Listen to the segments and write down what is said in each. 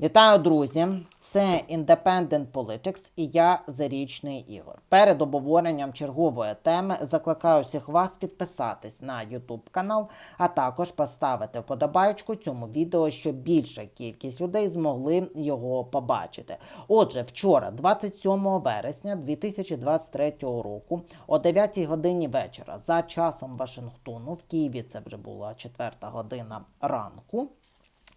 Вітаю, друзі! Це Independent Politics і я Зарічний Ігор. Перед обговоренням чергової теми закликаю всіх вас підписатись на YouTube канал, а також поставити вподобайку цьому відео, щоб більша кількість людей змогли його побачити. Отже, вчора, 27 вересня 2023 року, о 9 годині вечора, за часом Вашингтону, в Києві це вже була 4 година ранку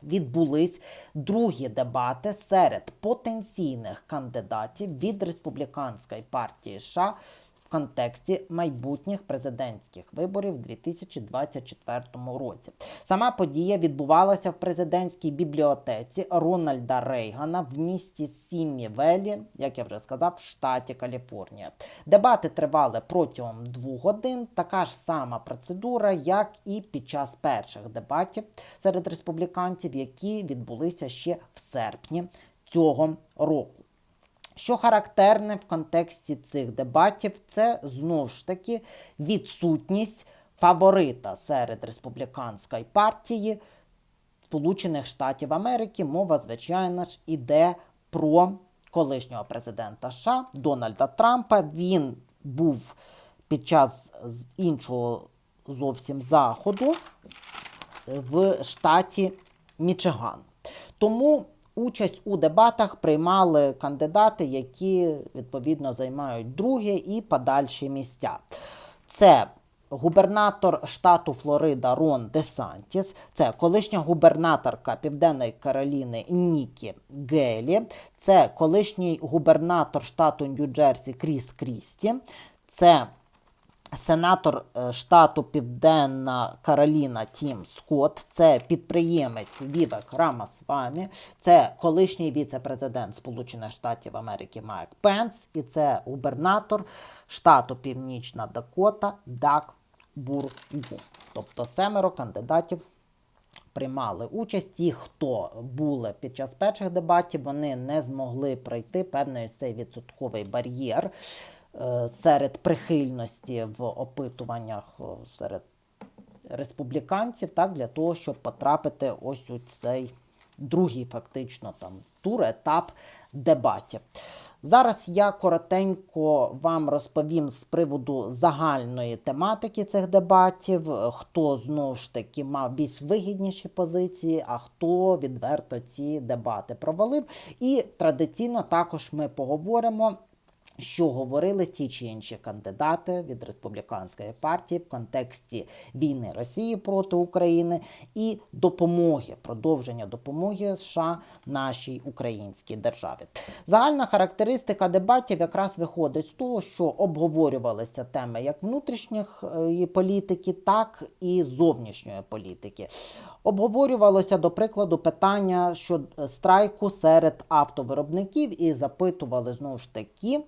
відбулись другі дебати серед потенційних кандидатів від республіканської партії США контексті майбутніх президентських виборів у 2024 році. Сама подія відбувалася в президентській бібліотеці Рональда Рейгана в місті Сіммі Велі, як я вже сказав, в штаті Каліфорнія. Дебати тривали протягом двох годин. Така ж сама процедура, як і під час перших дебатів серед республіканців, які відбулися ще в серпні цього року. Що характерне в контексті цих дебатів, це знову ж таки відсутність фаворита серед республіканської партії Сполучених Штатів Америки. Мова, звичайно ж, іде про колишнього президента США Дональда Трампа. Він був під час іншого зовсім заходу в штаті Мічиган. Тому участь у дебатах приймали кандидати, які відповідно займають друге і подальші місця. Це губернатор штату Флорида Рон Десантіс, це колишня губернаторка Південної Кароліни Нікі Гейлі, це колишній губернатор штату Нью-Джерсі Кріс Крісті, це Сенатор е, штату Південна Кароліна Тім Скотт, це підприємець Вівек Рамасвамі, це колишній віце-президент Сполучених Штатів Америки Майк Пенс, і це губернатор штату Північна Дакота Дак Бургу. Тобто семеро кандидатів приймали участь. Ті, хто були під час перших дебатів, вони не змогли пройти певний цей відсотковий бар'єр серед прихильності в опитуваннях е, серед республіканців, так, для того, щоб потрапити ось у цей другий фактично там тур, етап дебатів. Зараз я коротенько вам розповім з приводу загальної тематики цих дебатів, е, хто знову ж таки мав більш вигідніші позиції, а хто відверто ці дебати провалив. І традиційно також ми поговоримо що говорили ті чи інші кандидати від республіканської партії в контексті війни Росії проти України і допомоги, продовження допомоги США нашій українській державі. Загальна характеристика дебатів якраз виходить з того, що обговорювалися теми як внутрішніх е, політики, так і зовнішньої політики. Обговорювалося, до прикладу, питання щодо страйку серед автовиробників і запитували знову ж таки.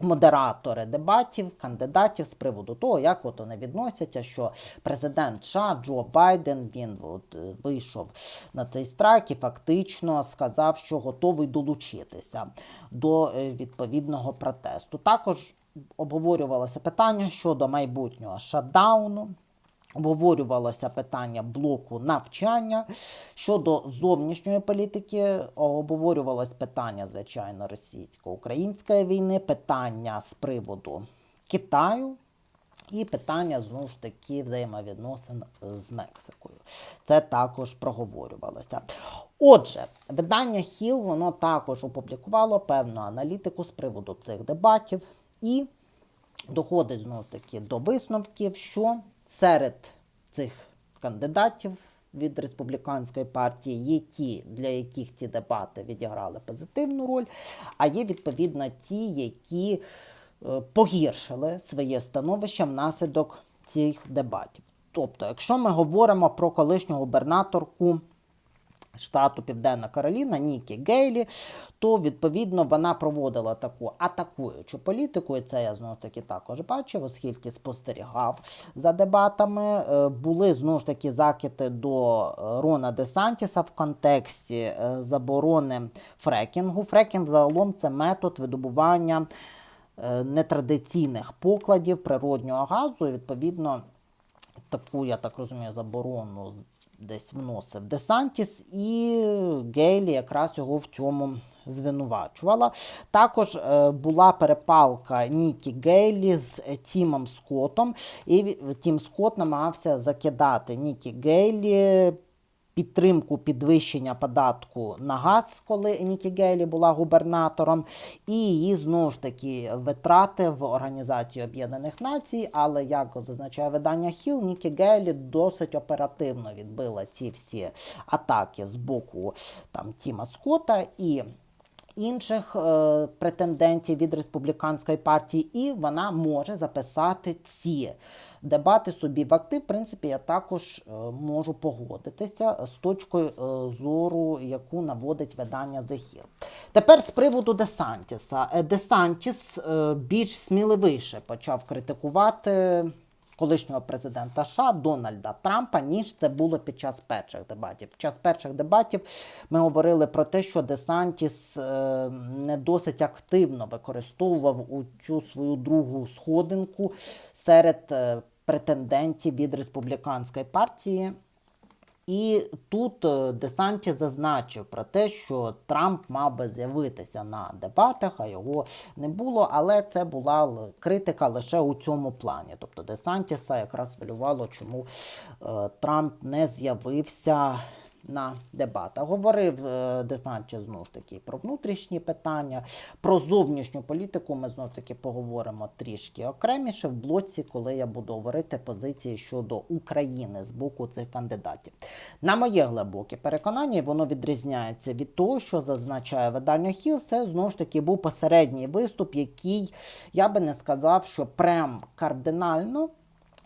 Модератори дебатів, кандидатів з приводу того, як от вони відносяться, що президент США Джо Байден він от, е, вийшов на цей страйк і фактично сказав, що готовий долучитися до е, відповідного протесту. Також обговорювалося питання щодо майбутнього шатдауну. Обговорювалося питання блоку навчання щодо зовнішньої політики. Обговорювалось питання, звичайно, російсько-української війни, питання з приводу Китаю і питання знову ж таки взаємовідносин з Мексикою. Це також проговорювалося. Отже, видання Хіл воно також опублікувало певну аналітику з приводу цих дебатів і доходить знову ж таки до висновків, що серед цих кандидатів від республіканської партії є ті, для яких ці дебати відіграли позитивну роль, а є відповідно ті, які е, погіршили своє становище внаслідок цих дебатів. Тобто, якщо ми говоримо про колишню губернаторку штату Південна Кароліна Нікі Гейлі, то відповідно вона проводила таку атакуючу політику, і це я знову таки також бачив, оскільки спостерігав за дебатами. Е, Були знову ж таки закити до е, Рона Десантіса в контексті е, заборони фрекінгу. Фрекінг загалом це метод видобування нетрадиційних покладів природнього газу. І відповідно таку, я так розумію, заборону десь вносив Десантіс, і Гейлі якраз його в цьому звинувачувала. Також е, була перепалка Нікі Гейлі з Тімом Скоттом, і Тім Скотт намагався закидати Нікі Гейлі підтримку підвищення податку на газ, коли Нікі Гейлі була губернатором, і її знову ж таки витрати в Організації Об'єднаних Націй. Але як зазначає видання Хіл, Нікі Гейлі досить оперативно відбила ці всі атаки з боку там Тіма Скотта і. Інших е, претендентів від республіканської партії, і вона може записати ці дебати собі в актив. В принципі, я також е, можу погодитися з точкою е, зору, яку наводить видання The Тепер з приводу Десантіса. Е, Десантіс е, більш сміливіше почав критикувати колишнього президента США Дональда Трампа, ніж це було під час перших дебатів. Під час перших дебатів ми говорили про те, що Десантіс е, не досить активно використовував у цю свою другу сходинку серед е, претендентів від республіканської партії. І тут е, Десанті зазначив про те, що Трамп мав би з'явитися на дебатах, а його не було. Але це була критика лише у цьому плані. Тобто Десантіса якраз хвилювало, чому е, Трамп не з'явився на дебатах. Говорив е, Десантіс знову ж таки про внутрішні питання, про зовнішню політику. Ми знову ж таки поговоримо трішки окреміше в блоці, коли я буду говорити позиції щодо України з боку цих кандидатів. На моє глибоке переконання, воно відрізняється від того, що зазначає видання Хіл. Це знову ж таки був посередній виступ, який я би не сказав, що прям кардинально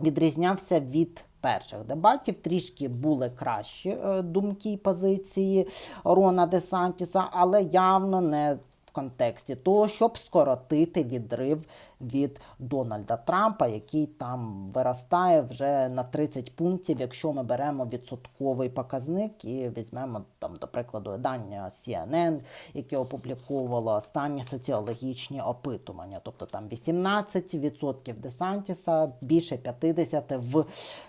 відрізнявся від перших дебатів. Трішки були кращі е, думки і позиції Рона Десантіса, але явно не контексті того, щоб скоротити відрив від Дональда Трампа, який там виростає вже на 30 пунктів, якщо ми беремо відсотковий показник і візьмемо там, до прикладу, видання CNN, яке опубліковувало останні соціологічні опитування. Тобто там 18% Десантіса, більше 50% в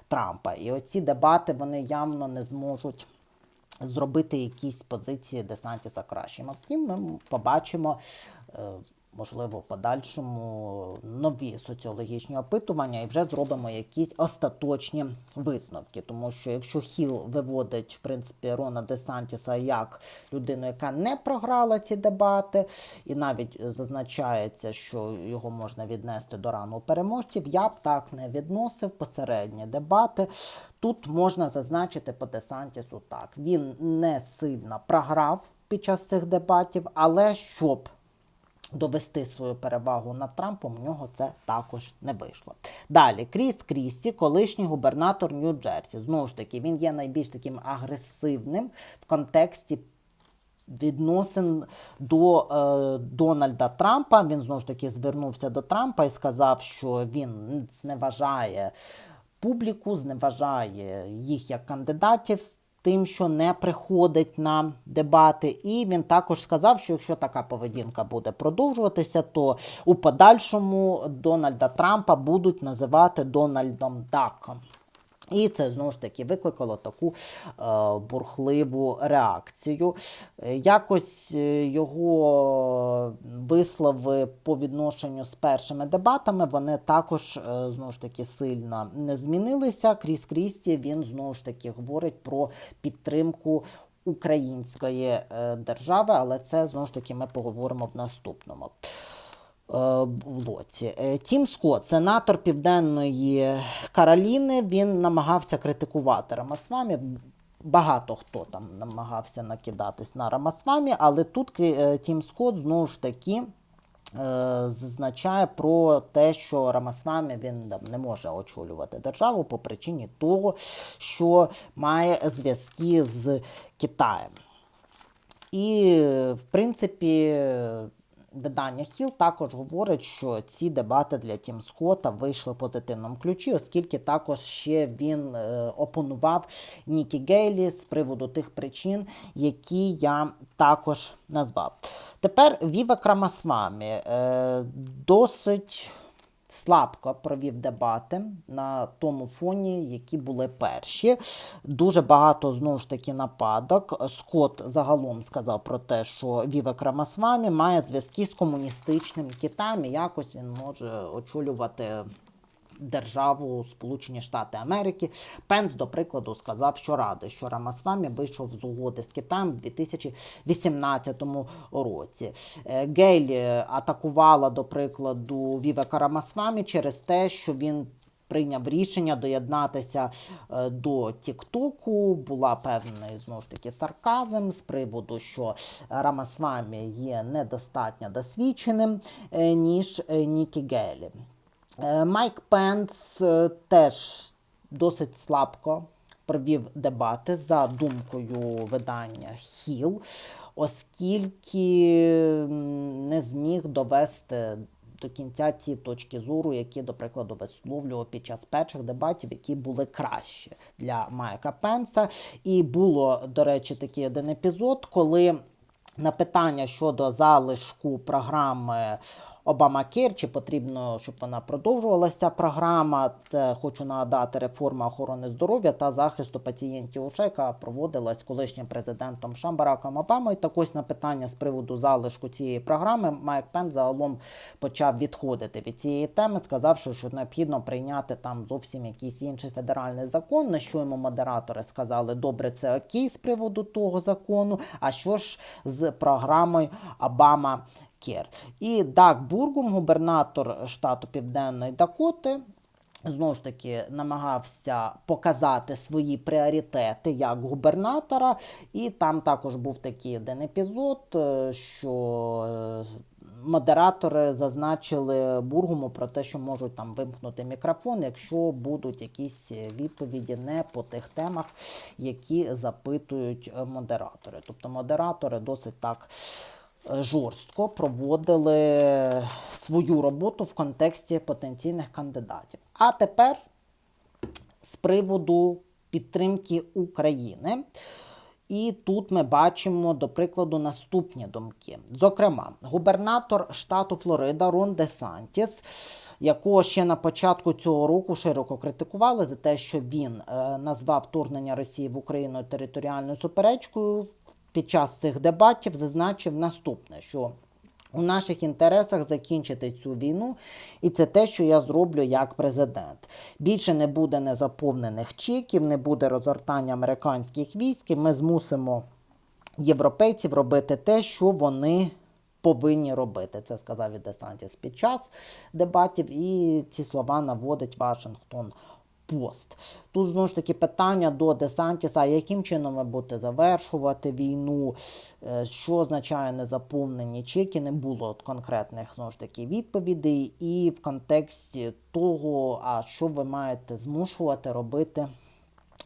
Трампа. І оці дебати вони явно не зможуть зробити якісь позиції Десантіса кращими. Втім, ми побачимо. Можливо, в подальшому нові соціологічні опитування і вже зробимо якісь остаточні висновки. Тому що якщо Хіл виводить в принципі Рона Десантіса як людину, яка не програла ці дебати, і навіть зазначається, що його можна віднести до рану переможців, я б так не відносив посередні дебати. Тут можна зазначити по Десантісу так. Він не сильно програв під час цих дебатів, але щоб довести свою перевагу над Трампом, у нього це також не вийшло. Далі, Кріс Крісті, колишній губернатор Нью-Джерсі. Знову ж таки, він є найбільш таким агресивним в контексті. Відносин до е, Дональда Трампа. Він знову ж таки звернувся до Трампа і сказав, що він зневажає публіку, зневажає їх як кандидатів тим, що не приходить на дебати. І він також сказав, що якщо така поведінка буде продовжуватися, то у подальшому Дональда Трампа будуть називати Дональдом Даком. І це знову ж таки викликало таку е, бурхливу реакцію. Е, Якось е, його вислови по відношенню з першими дебатами вони також е, знову ж таки сильно не змінилися. Кріс Крісті він знову ж таки говорить про підтримку. Української е, держави, але це знову ж таки ми поговоримо в наступному блоці. Е, Тім Скотт, сенатор Південної Кароліни, він намагався критикувати Рамасвамі. Багато хто там намагався накидатись на Рамасвамі, але тут е, Тім Скотт знову ж таки е, зазначає про те, що Рамасвамі він не може очолювати державу по причині того, що має зв'язки з Китаєм. І, в принципі, видання Хіл також говорить, що ці дебати для Тім Скотта вийшли в позитивному ключі, оскільки також ще він е, опонував Нікі Гейлі з приводу тих причин, які я також назвав. Тепер Віва Крамасвамі е, досить слабко провів дебати на тому фоні, які були перші. Дуже багато знову ж таки нападок. Скотт загалом сказав про те, що Віве Крамасвамі має зв'язки з комуністичним Китаєм. і Якось він може очолювати державу Сполучені Штати Америки. Пенс, до прикладу, сказав, що радий, що Рамасвамі вийшов з угоди з Китаєм в 2018 році. Е, Гейль е, атакувала, до прикладу, Вівека Рамасвамі через те, що він. Прийняв рішення доєднатися е, до Тіктоку. Була певний знову ж таки сарказм з приводу, що Рамасвамі є недостатньо досвідченим, ніж Нікі Гейлі. Е, Майк Пенс е, теж досить слабко провів дебати за думкою видання Хіл, оскільки не зміг довести до кінця ті точки зору, які, до прикладу, висловлював під час перших дебатів, які були кращі для Майка Пенса. І було, до речі, такий один епізод, коли на питання щодо залишку програми Обамакер, чи потрібно, щоб вона продовжувалася програма. Хочу нагадати реформа охорони здоров'я та захисту пацієнтів УШ, яка проводилась колишнім президентом США Бараком Обамою. Так ось на питання з приводу залишку цієї програми Майк Пен загалом почав відходити від цієї теми, сказавши, що необхідно прийняти там зовсім якийсь інший федеральний закон. На що йому модератори сказали, добре, це окей з приводу того закону. А що ж з програмою Обама? Кер. І Даг Бургум, губернатор штату Південної Дакоти, знову ж таки намагався показати свої пріоритети як губернатора. І там також був такий один епізод, е, що е, модератори зазначили Бургуму про те, що можуть там вимкнути мікрофон, якщо будуть якісь відповіді не по тих темах, які запитують модератори. Тобто модератори досить так жорстко проводили свою роботу в контексті потенційних кандидатів. А тепер з приводу підтримки України. І тут ми бачимо, до прикладу, наступні думки. Зокрема, губернатор штату Флорида Рон Де Сантіс, якого ще на початку цього року широко критикували за те, що він е, назвав вторгнення Росії в Україну територіальною суперечкою, під час цих дебатів зазначив наступне: що у наших інтересах закінчити цю війну, і це те, що я зроблю як президент. Більше не буде незаповнених чеків, не буде розгортання американських військ. і Ми змусимо європейців робити те, що вони повинні робити. Це сказав і Десантіс під час дебатів, і ці слова наводить Вашингтон. Пост. Тут знову ж таки питання до Десантіса, яким чином ви будете завершувати війну, е, що означає незаповнені чеки, не було конкретних знову ж таки відповідей, і в контексті того, а що ви маєте змушувати робити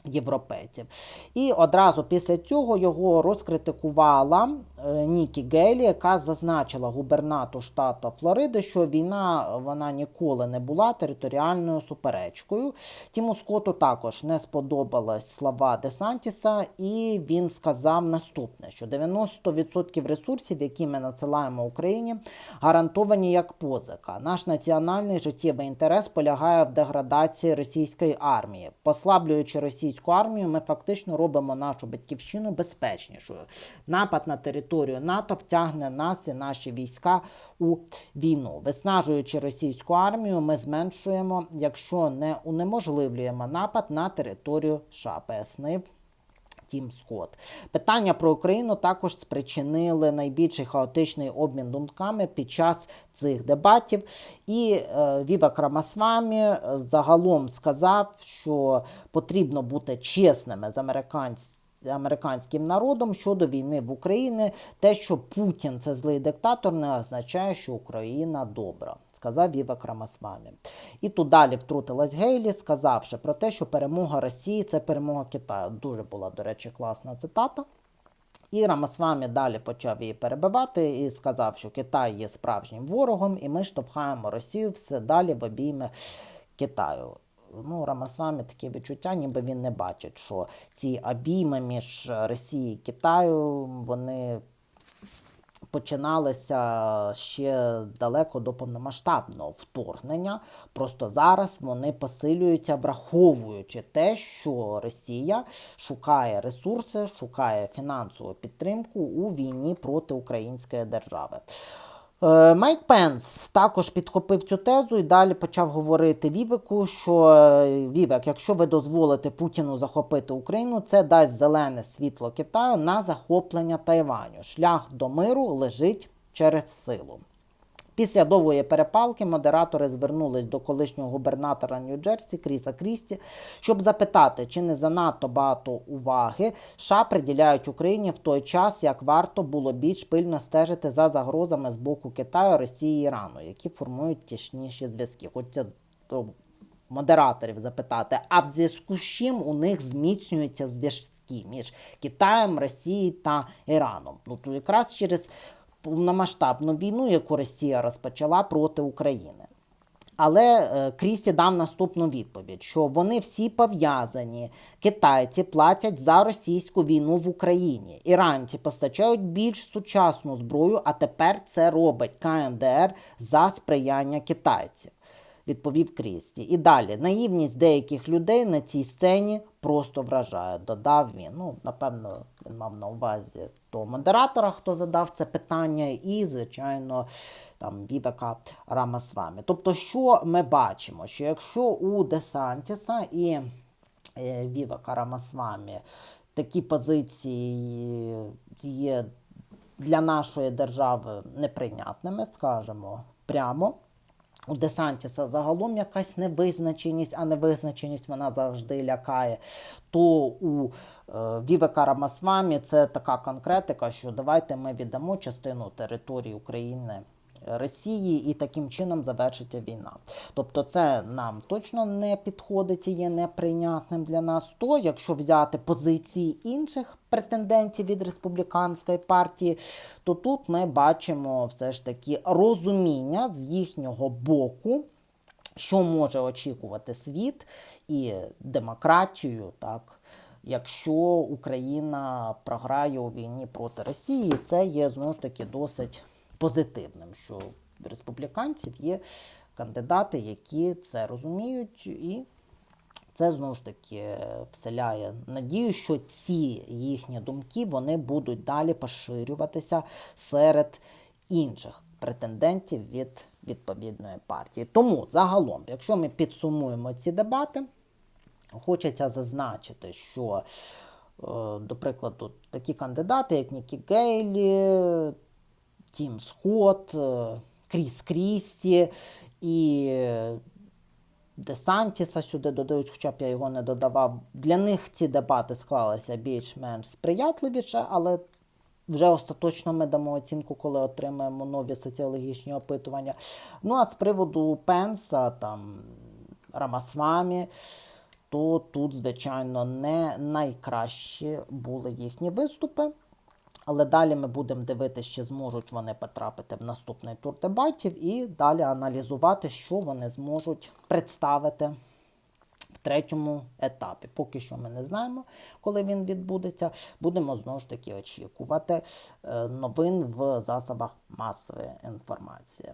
європейців. І одразу після цього його розкритикувала е, Нікі Гейлі, яка зазначила губернату штату Флориди, що війна вона ніколи не була територіальною суперечкою. Тіму Скотту також не сподобались слова Десантіса, і він сказав наступне: що 90% ресурсів, які ми надсилаємо Україні, гарантовані як позика. Наш національний життєвий інтерес полягає в деградації російської армії, послаблюючи російську армію, ми фактично робимо нашу батьківщину безпечнішою. Напад на територію НАТО втягне нас і наші війська у війну. Виснажуючи російську армію, ми зменшуємо, якщо не унеможливлюємо напад на територію США, пояснив. Тім Скотт. Питання про Україну також спричинили найбільший хаотичний обмін думками під час цих дебатів. І е, Віва Крамасвамі загалом сказав, що потрібно бути чесними з американськими. Американським народом щодо війни в Україні, те, що Путін це злий диктатор, не означає, що Україна добра, сказав Віва Крамасвамі. І тут далі втрутилась Гейлі, сказавши про те, що перемога Росії це перемога Китаю. Дуже була, до речі, класна цитата. І Рамасвамі далі почав її перебивати і сказав, що Китай є справжнім ворогом, і ми штовхаємо Росію все далі в обійми Китаю. Ну, Рамасвамі таке відчуття, ніби він не бачить, що ці обійми між Росією і Китаю вони починалися ще далеко до повномасштабного вторгнення. Просто зараз вони посилюються, враховуючи те, що Росія шукає ресурси, шукає фінансову підтримку у війні проти української держави. Е, Майк Пенс також підхопив цю тезу і далі почав говорити Вівеку, що е, Вівек, якщо ви дозволите Путіну захопити Україну, це дасть зелене світло Китаю на захоплення Тайваню. Шлях до миру лежить через силу. Після довгої перепалки модератори звернулись до колишнього губернатора Нью-Джерсі Кріса Крісті, щоб запитати, чи не занадто багато уваги США приділяють Україні в той час, як варто було більш пильно стежити за загрозами з боку Китаю, Росії і Ірану, які формують тісніші зв'язки. Хочеться до модераторів запитати, а в зв'язку з чим у них зміцнюються зв'язки між Китаєм, Росією та Іраном? Ну то якраз через повномасштабну війну, яку Росія розпочала проти України. Але е, Крісті дав наступну відповідь: що вони всі пов'язані. Китайці платять за російську війну в Україні. Іранці постачають більш сучасну зброю, а тепер це робить КНДР за сприяння китайців. Відповів Крісті. І далі наївність деяких людей на цій сцені просто вражає. Додав він. Ну, напевно, він мав на увазі того модератора, хто задав це питання, і, звичайно, там Вівека Рамасвамі. Тобто, що ми бачимо? Що якщо у Десантіса і е, Вівека Рамасвамі такі позиції є для нашої держави неприйнятними, скажемо прямо. У Десантіса загалом якась невизначеність, а невизначеність вона завжди лякає. То у е, Вівека Рамасвамі це така конкретика, що давайте ми віддамо частину території України Росії і таким чином завершиться війна. Тобто це нам точно не підходить і є неприйнятним для нас. То якщо взяти позиції інших претендентів від республіканської партії, то тут ми бачимо все ж таки розуміння з їхнього боку. Що може очікувати світ і демократію, так, якщо Україна програє у війні проти Росії, це є знову ж таки досить позитивним, що в республіканців є кандидати, які це розуміють, і це знову ж таки вселяє надію, що ці їхні думки вони будуть далі поширюватися серед інших претендентів від відповідної партії. Тому загалом, якщо ми підсумуємо ці дебати, хочеться зазначити, що, е, до прикладу, такі кандидати, як Нікі Гейлі, Тім Скотт, е, Кріс Крісті і Десантіса сюди додають, хоча б я його не додавав. Для них ці дебати склалися більш-менш сприятливіше, але вже остаточно ми дамо оцінку, коли отримаємо нові соціологічні опитування. Ну а з приводу Пенса, там Рамасвамі, то тут, звичайно, не найкращі були їхні виступи. Але далі ми будемо дивитися, чи зможуть вони потрапити в наступний тур дебатів, і далі аналізувати, що вони зможуть представити в третьому етапі. Поки що ми не знаємо, коли він відбудеться. Будемо знову ж таки очікувати е, новин в засобах масової інформації.